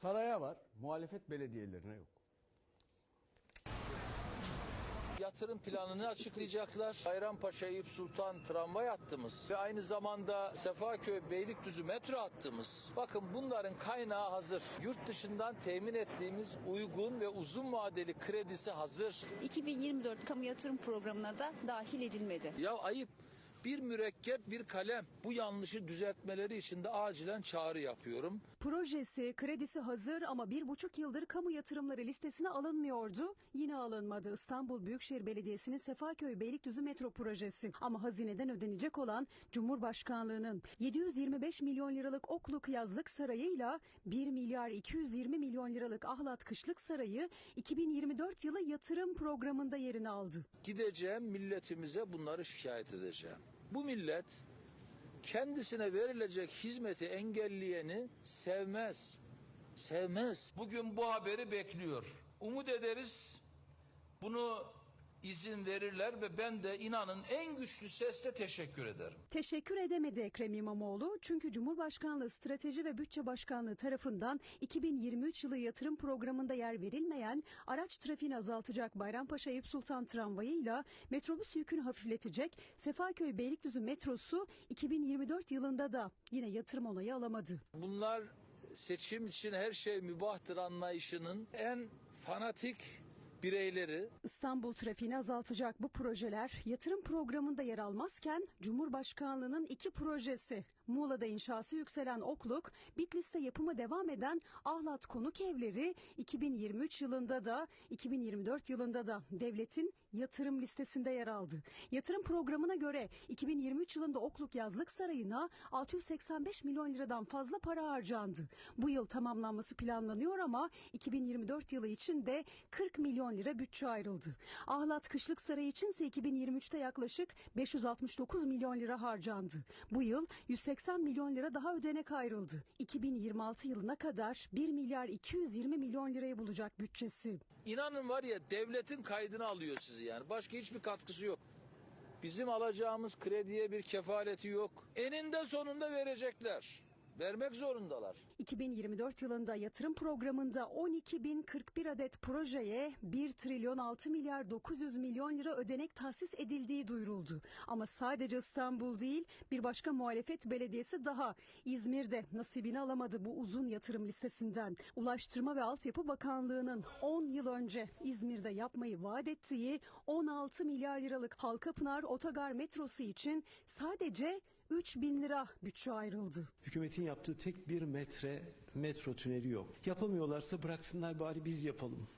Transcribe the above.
Saraya var, muhalefet belediyelerine yok. Yatırım planını açıklayacaklar. Bayrampaşa Eyüp Sultan tramvay hattımız ve aynı zamanda Sefaköy Beylikdüzü metro hattımız. Bakın bunların kaynağı hazır. Yurt dışından temin ettiğimiz uygun ve uzun vadeli kredisi hazır. 2024 kamu yatırım programına da dahil edilmedi. Ya ayıp. Bir mürekkep bir kalem. Bu yanlışı düzeltmeleri için de acilen çağrı yapıyorum. Projesi, kredisi hazır ama bir buçuk yıldır kamu yatırımları listesine alınmıyordu. Yine alınmadı İstanbul Büyükşehir Belediyesi'nin Sefaköy Beylikdüzü metro projesi. Ama hazineden ödenecek olan Cumhurbaşkanlığının 725 milyon liralık Okluk Yazlık Sarayı'yla 1 milyar 220 milyon liralık Ahlat Kışlık Sarayı 2024 yılı yatırım programında yerini aldı. Gideceğim milletimize bunları şikayet edeceğim. Bu millet kendisine verilecek hizmeti engelleyeni sevmez. Sevmez. Bugün bu haberi bekliyor. Umut ederiz bunu izin verirler ve ben de inanın en güçlü sesle teşekkür ederim. Teşekkür edemedi Ekrem İmamoğlu çünkü Cumhurbaşkanlığı Strateji ve Bütçe Başkanlığı tarafından 2023 yılı yatırım programında yer verilmeyen araç trafiğini azaltacak Bayrampaşa Eyüp Sultan tramvayıyla metrobüs yükünü hafifletecek Sefaköy Beylikdüzü metrosu 2024 yılında da yine yatırım onayı alamadı. Bunlar seçim için her şey mübahtır anlayışının en fanatik bireyleri. İstanbul trafiğini azaltacak bu projeler yatırım programında yer almazken Cumhurbaşkanlığının iki projesi Muğla'da inşası yükselen Okluk, Bitlis'te yapımı devam eden Ahlat Konuk Evleri 2023 yılında da 2024 yılında da devletin yatırım listesinde yer aldı. Yatırım programına göre 2023 yılında Okluk Yazlık Sarayı'na 685 milyon liradan fazla para harcandı. Bu yıl tamamlanması planlanıyor ama 2024 yılı için de 40 milyon lira bütçe ayrıldı. Ahlat Kışlık Sarayı içinse 2023'te yaklaşık 569 milyon lira harcandı. Bu yıl 180 milyon lira daha ödenek ayrıldı. 2026 yılına kadar 1 milyar 220 milyon lirayı bulacak bütçesi. İnanın var ya devletin kaydını alıyor sizi yani. Başka hiçbir katkısı yok. Bizim alacağımız krediye bir kefaleti yok. Eninde sonunda verecekler. Vermek zorundalar. 2024 yılında yatırım programında 12.041 adet projeye 1 trilyon 6 milyar 900 milyon lira ödenek tahsis edildiği duyuruldu. Ama sadece İstanbul değil bir başka muhalefet belediyesi daha İzmir'de nasibini alamadı bu uzun yatırım listesinden. Ulaştırma ve Altyapı Bakanlığı'nın 10 yıl önce İzmir'de yapmayı vaat ettiği 16 milyar liralık Halkapınar Otogar metrosu için sadece 3 bin lira bütçe ayrıldı. Hükümetin yaptığı tek bir metre metro tüneli yok. Yapamıyorlarsa bıraksınlar bari biz yapalım.